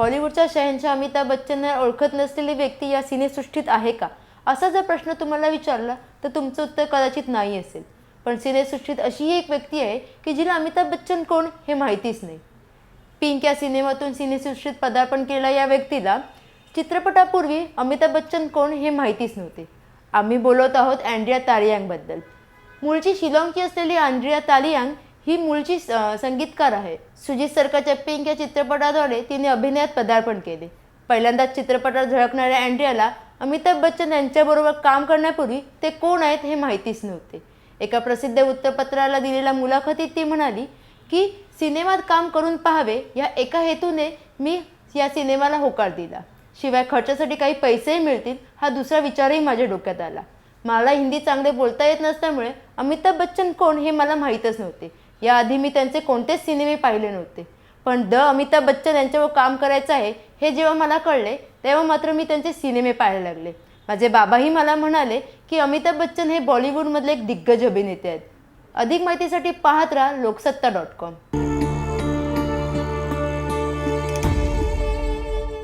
बॉलिवूडच्या शहनशाह अमिताभ बच्चनला ओळखत नसलेली व्यक्ती या सिनेसृष्टीत आहे का? असा जर प्रश्न तुम्हाला विचारला तर तुमचं उत्तर कदाचित नाही असेल. पण सिनेसृष्टीत अशीही एक व्यक्ती आहे की जिला अमिताभ बच्चन कोण हे माहितीच नाही. पिंक या सिनेमातून सिनेसृष्टीत पदार्पण केलेल्या या व्यक्तीला चित्रपटापूर्वी अमिताभ बच्चन कोण हे माहितीच नव्हते. आम्ही बोलत आहोत अँड्रिया तालियांगबद्दल. मूळची शिलाँगची असलेली अँड्रिया तालियांग ही मूळची संगीतकार आहे. सुजित सरकारच्या पिंक या चित्रपटाद्वारे तिने अभिनयात पदार्पण केले. पहिल्यांदाच चित्रपटात झळकणाऱ्या अँड्रियाला अमिताभ बच्चन यांच्याबरोबर काम करण्यापूर्वी ते कोण आहेत हे माहितीच नव्हते. एका प्रसिद्ध वृत्तपत्राला दिलेल्या मुलाखतीत ती म्हणाली की सिनेमात काम करून पाहावे या एका हेतूने मी या सिनेमाला होकार दिला. शिवाय खर्चासाठी काही पैसेही मिळतील हा दुसरा विचारही माझ्या डोक्यात आला. मला हिंदी चांगले बोलता येत नसल्यामुळे अमिताभ बच्चन कोण हे मला माहीतच नव्हते. याआधी मी त्यांचे कोणतेच सिनेमे पाहिले नव्हते. पण द अमिताभ बच्चन यांच्यावर काम करायचं आहे हे जेव्हा मला कळले तेव्हा मात्र मी त्यांचे सिनेमे पाहायला लागले. माझे बाबाही मला म्हणाले की अमिताभ बच्चन हे बॉलिवूडमधले एक दिग्गज अभिनेते आहेत. अधिक माहितीसाठी पाहत राहा लोकसत्ता डॉट कॉम.